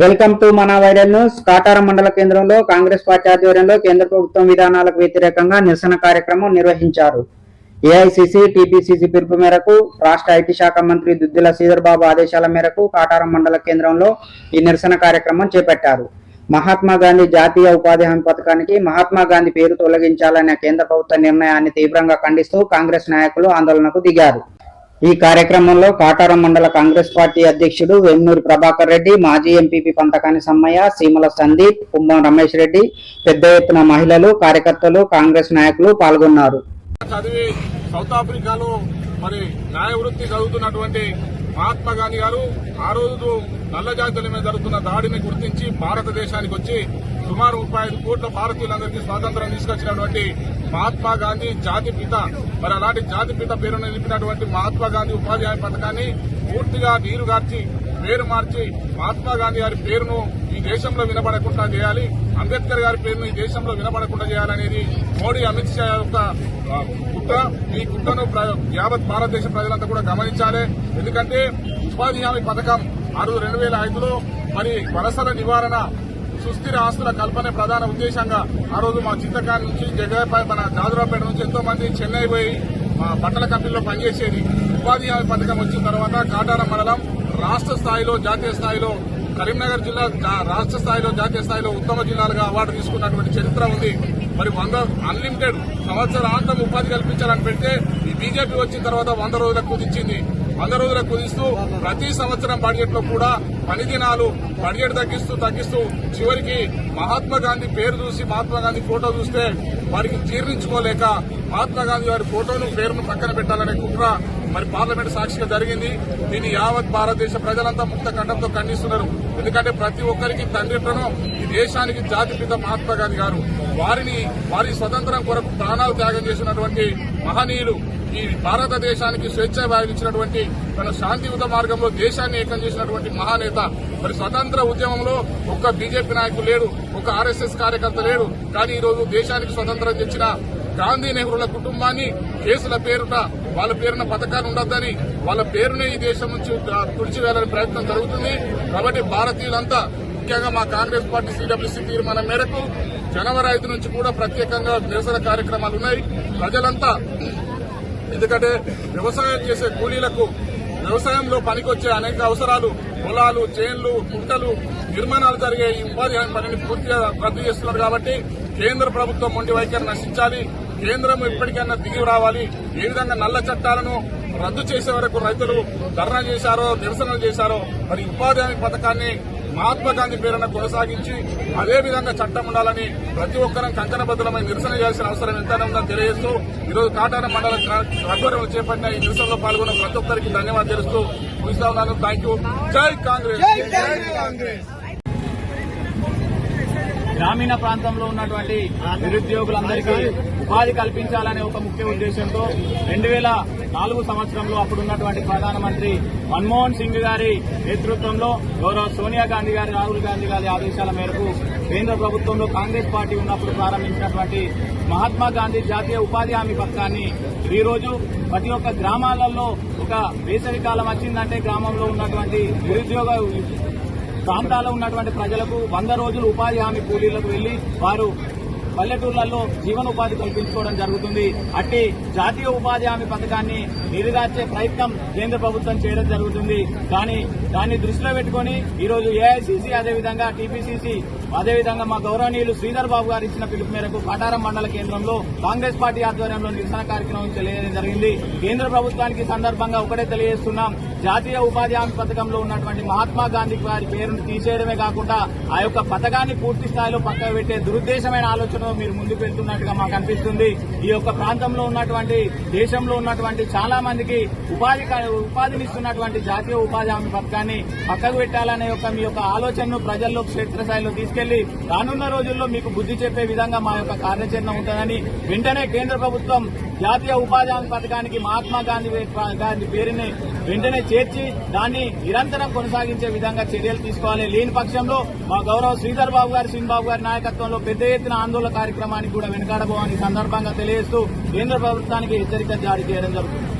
Welcome to మన viral news. Kataram మండల కేంద్రంలో కాంగ్రెస్ పార్టీ ఆధ్వర్యంలో కేంద్ర ప్రభుత్వం విధానాలకు వ్యతిరేకంగా నిరసన కార్యక్రమం నిర్వహించారు. ఏఐసిసి టిపిసిసి పిలుపు మేరకు రాష్ట్ర ఐటీ శాఖ మంత్రి దుద్దిల శ్రీధర్ బాబు ఆదేశాల మేరకు కాటారం మండల కేంద్రంలో ఈ నిరసన కార్యక్రమం చేపట్టారు. మహాత్మా గాంధీ జాతీయ ఉపాధి హామీ పథకానికి మహాత్మా గాంధీ పేరు తొలగించాలనే కేంద్ర ప్రభుత్వ నిర్ణయాన్ని తీవ్రంగా ఖండిస్తూ కాంగ్రెస్ నాయకులు ఆందోళనకు దిగారు. ఈ కార్యక్రమంలో కాటారం మండల కాంగ్రెస్ పార్టీ అధ్యక్షుడు వెన్నూరు ప్రభాకర్ రెడ్డి మాజీ ఎంపీపీ పంతకాని సమ్మయ్య సీమల సందీప్ కుంభం రమేష్ రెడ్డి పెద్ద ఎత్తున మహిళలు కార్యకర్తలు కాంగ్రెస్ నాయకులు పాల్గొన్నారు. చదివి సౌత్ ఆఫ్రికాలో మరి న్యాయ వృత్తి చదువుతున్నటువంటి మహాత్మా గాంధీ గారు ఆ రోజు నల్ల జాతుల మీద జరుగుతున్న దాడిని గుర్తించి భారతదేశానికి వచ్చి సుమారు ముప్పై ఐదు కోట్ల భారతీయులందరికీ స్వాతంత్రం తీసుకొచ్చినటువంటి మహాత్మా గాంధీ జాతి పిత. మరి అలాంటి జాతి పిత పేరును నిలిపినటువంటి మహాత్మా గాంధీ ఉపాధ్యాయ పథకాన్ని పూర్తిగా నీరుగార్చి పేరు మార్చి మహాత్మా గాంధీ గారి పేరును ఈ దేశంలో వినబడకుండా చేయాలి. అంబేద్కర్ గారి పేరును ఈ దేశంలో వినబడకుండా చేయాలనేది మోడీ అమిత్ షా యొక్క కుట్ర. ఈ కుట్రను ప్ర- యావత్ భారతదేశ ప్రజలంతా కూడా గమనించాలి. ఎందుకంటే ఉపాధి హామీ పథకం ఆరు రెండు వేల ఐదులో మరి వలసల నివారణ సుస్థిర ఆస్తుల కల్పన ప్రధాన ఉద్దేశంగా ఆ రోజు మా చింతకాని నుంచి జగపై మన జాదురాపేట నుంచి ఎంతో మంది చెన్నై పోయి మా బట్టల కంపెనీలో పనిచేసేది. ఉపాధి హామీ పథకం వచ్చిన తర్వాత కాటారం మండలం రాష్ట్ర స్థాయిలో జాతీయ స్థాయిలో కరీంనగర్ జిల్లా రాష్ట్ర స్థాయిలో జాతీయ స్థాయిలో ఉత్తమ జిల్లాలుగా అవార్డు తీసుకున్నటువంటి చరిత్ర ఉంది. మరి వంద అన్లిమిటెడ్ సంవత్సరాంతం ఉపాధి కల్పించాలని పెడితే ఈ బీజేపీ వచ్చిన తర్వాత వంద రోజులకు కుదించింది వంద రోజులకు కుదిస్తూ ప్రతి సంవత్సరం బడ్జెట్లో కూడా పని దినాలు బడ్జెట్ తగ్గిస్తూ తగ్గిస్తూ చివరికి మహాత్మా గాంధీ పేరు చూసి మహాత్మా గాంధీ ఫోటో చూస్తే వారికి జీర్ణించుకోలేక మహాత్మా గాంధీ వారి ఫోటోను పేరును పక్కన పెట్టాలనే కుట్ర మరి పార్లమెంట్ సాక్షిగా జరిగింది. దీన్ని యావత్ భారతదేశ ప్రజలంతా ముక్త కంఠంతో ఖండిస్తున్నారు. ఎందుకంటే ప్రతి ఒక్కరికి తండ్రిట్లను ఈ దేశానికి జాతిపిత మహాత్మా గాంధీ గారు. వారిని వారి స్వతంత్రం కొరకు ప్రాణాలు త్యాగం చేసినటువంటి మహనీయులు ఈ భారతదేశానికి స్వేచ్ఛ ఇచ్చినటువంటి తన శాంతియుత మార్గంలో దేశాన్ని ఏకం చేసినటువంటి మహానేత. మరి స్వతంత్ర ఉద్యమంలో ఒక్క బీజేపీ నాయకుడు లేడు ఒక ఆర్ఎస్ఎస్ కార్యకర్త లేడు. కానీ ఈరోజు దేశానికి స్వతంత్రం తెచ్చిన గాంధీ నెహ్రూల కుటుంబాన్ని కేసుల పేరుట వాళ్ళ పేరున పథకాలు ఉండొద్దని వాళ్ళ పేరునే ఈ దేశం నుంచి తుడిచివేయాలని ప్రయత్నం జరుగుతుంది. కాబట్టి భారతీయులంతా ముఖ్యంగా మా కాంగ్రెస్ పార్టీ సీడబ్ల్యూసీ తీర్మానం మేరకు జనవరి ఐదు నుంచి కూడా ప్రత్యేకంగా నిరసన కార్యక్రమాలు ఉన్నాయి. ప్రజలంతా ఎందుకంటే వ్యవసాయం చేసే కూలీలకు వ్యవసాయంలో పనికొచ్చే అనేక అవసరాలు పొలాలు చేన్లు గుంటలు నిర్మాణాలు జరిగే ఈ ఉపాధి హామీ పనిని పూర్తిగా రద్దు చేస్తున్నారు కాబట్టి కేంద్ర ప్రభుత్వం మొండి వైఖరి నశించాలి. కేంద్రం ఇప్పటికైనా దిగి రావాలి. ఏ విధంగా నల్ల చట్టాలను రద్దు చేసే వరకు రైతులు ధర్నా చేశారో నిరసనలు చేశారో మరి ఉపాధి హామీ పథకాన్ని మహాత్మా గాంధీ పేరున కొనసాగించి అదేవిధంగా చట్టం ఉండాలని ప్రతి ఒక్కరం కంకణబద్దులమై నిరసన చేయాల్సిన అవసరం ఎంతైనా ఉందని తెలియజేస్తూ ఈరోజు కాటాన మండల ఆధ్వర్యంలో చేపట్టిన ఈ నిరసనలో పాల్గొన్న ప్రతి ఒక్కరికి ధన్యవాదాలు తెలుస్తూ ముగిస్తా ఉన్నాను. థ్యాంక్ యూ జై కాంగ్రెస్. గ్రామీణ ప్రాంతంలో ఉన్నటువంటి నిరుద్యోగులందరికీ ఉపాధి కల్పించాలనే ఒక ముఖ్య ఉద్దేశంతో రెండు వేల నాలుగు సంవత్సరంలో అప్పుడున్నటువంటి ప్రధానమంత్రి మన్మోహన్ సింగ్ గారి నేతృత్వంలో గౌరవ సోనియా గాంధీ గారి రాహుల్ గాంధీ గారి ఆదేశాల మేరకు కేంద్ర ప్రభుత్వంలో కాంగ్రెస్ పార్టీ ఉన్నప్పుడు ప్రారంభించినటువంటి మహాత్మా గాంధీ జాతీయ ఉపాధి హామీ పథకాన్ని ఈరోజు ప్రతి ఒక్క గ్రామాలలో ఒక వేసవి కాలం వచ్చిందంటే గ్రామంలో ఉన్నటువంటి నిరుద్యోగ ప్రాంతాల్లో ఉన్నటువంటి ప్రజలకు వంద రోజులు ఉపాధి హామీ కూలీలకు వెళ్ళి వారు పల్లెటూర్లలో జీవనోపాధి కల్పించుకోవడం జరుగుతుంది. అట్టి జాతీయ ఉపాధి హామీ పథకాన్ని నిరుగార్చే ప్రయత్నం కేంద్ర ప్రభుత్వం చేయడం జరుగుతుంది. కానీ దాన్ని దృష్టిలో పెట్టుకుని ఈరోజు రోజు ఏఐసీసీ అదేవిధంగా టీపీసీసీ అదేవిధంగా మా గౌరవనీయులు శ్రీధర్ బాబు గారు ఇచ్చిన పిలుపు మేరకు కటారం మండల కేంద్రంలో కాంగ్రెస్ పార్టీ ఆధ్వర్యంలో నిరసన కార్యక్రమం తెలియజేయడం జరిగింది. కేంద్ర ప్రభుత్వానికి సందర్భంగా ఒకటే తెలియజేస్తున్నాం. జాతీయ ఉపాధి హామీ పథకంలో ఉన్నటువంటి మహాత్మా గాంధీ గారి పేరును తీసేయడమే కాకుండా ఆ యొక్క పథకాన్ని పూర్తి స్థాయిలో పక్కన పెట్టే దురుద్దేశమైన ఆలోచనలో మీరు ముందుకు వెళ్తున్నట్టుగా మాకు అనిపిస్తుంది. ఈ యొక్క ప్రాంతంలో ఉన్నటువంటి దేశంలో ఉన్నటువంటి చాలా మందికి ఉపాధి ఉపాధినిస్తున్నటువంటి జాతీయ ఉపాధి హామీ పథకాన్ని పక్కకు పెట్టాలనే యొక్క మీ యొక్క ఆలోచనను ప్రజల్లో క్షేత్రస్థాయిలో తీసుకెళ్ళి రానున్న రోజుల్లో మీకు బుద్ధి చెప్పే విధంగా మా యొక్క కార్యాచరణ ఉంటుందని వెంటనే కేంద్ర ప్రభుత్వం జాతీయ ఉపాధి హామీ పథకానికి మహాత్మా గాంధీ గాంధీ పేరుని వెంటనే చేర్చి దాన్ని నిరంతరం కొనసాగించే విధంగా చర్యలు తీసుకోవాలి. లేని పక్షంలో మా గౌరవ శ్రీధర్ బాబు గారి సింగ్ బాబు గారి నాయకత్వంలో పెద్ద ఎత్తున ఆందోళన కార్యక్రమానికి కూడా వెనుకాడబోవని సందర్భంగా తెలియజేస్తూ కేంద్ర ప్రభుత్వానికి హెచ్చరిక జారీ చేయడం జరుగుతుంది.